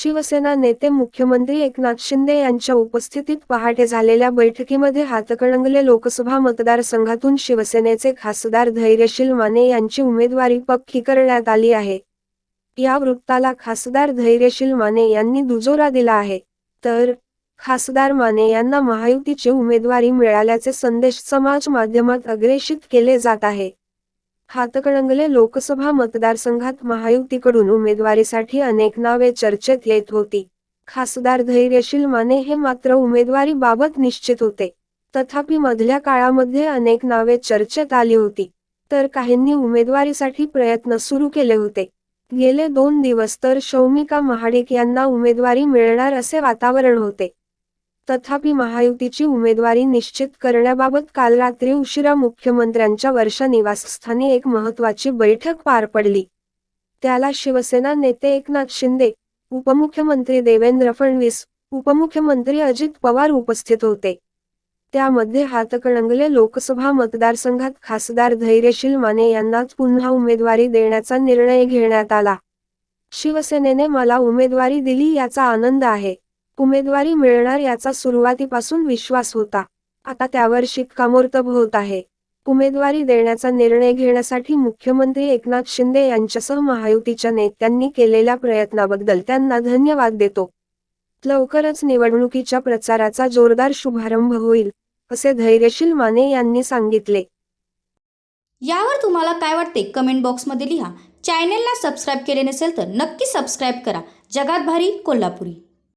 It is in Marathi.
शिवसेना नेते मुख्यमंत्री एकनाथ शिंदे यांच्या उपस्थितीत पहाटे झालेल्या बैठकीमध्ये हातकणंगले लोकसभा मतदारसंघातून शिवसेनेचे खासदार धैर्यशील माने यांची उमेदवारी पक्की करण्यात आली आहे. या वृत्ताला खासदार धैर्यशील माने यांनी दुजोरा दिला आहे. तर खासदार माने यांना महायुतीची उमेदवारी मिळाल्याचे संदेश समाज माध्यमात अग्रेषित केले जात आहे. हातकणंगले लोकसभा मतदारसंघात महायुतीकडून उमेदवारीसाठी अनेक नावे चर्चेत येत होती. खासदार धैर्यशील माने हे मात्र उमेदवारीबाबत निश्चित होते. तथापि मधल्या काळामध्ये अनेक नावे चर्चेत आली होती. तर काहींनी उमेदवारीसाठी प्रयत्न सुरू केले होते. गेले दोन दिवस तर शौमिका महाडिक यांना उमेदवारी मिळणार असे वातावरण होते. तथापि महायुतीची उमेदवारी निश्चित करण्याबाबत काल रात्री उशिरा मुख्यमंत्र्यांच्या वर्षा निवासस्थानी एक महत्वाची बैठक पार पडली. त्याला शिवसेना नेते एकनाथ शिंदे उपमुख्यमंत्री देवेंद्र फडणवीस उपमुख्यमंत्री अजित पवार उपस्थित होते. त्यामध्ये हातकणंगले लोकसभा मतदारसंघात खासदार धैर्यशील माने यांनाच पुन्हा उमेदवारी देण्याचा निर्णय घेण्यात आला. शिवसेनेने मला उमेदवारी दिली याचा आनंद आहे. उमेदवारी मिळणार याचा सुरुवातीपासून विश्वास होता. आता त्यावर शिक्कामोर्तब होत आहे. उमेदवारी देण्याचा निर्णय घेण्यासाठी मुख्यमंत्री एकनाथ शिंदे यांच्यासह महायुतीच्या नेत्यांनी केलेल्या प्रयत्नाबद्दल त्यांना धन्यवाद देतो. लवकरच निवडणुकीच्या प्रचाराचा जोरदार शुभारंभ होईल असे धैर्यशील माने यांनी सांगितले. यावर तुम्हाला काय वाटते कमेंट बॉक्समध्ये लिहा. चॅनेलला सबस्क्राईब केले नसेल तर नक्की सबस्क्राईब करा. जगात भारी कोल्हापुरी.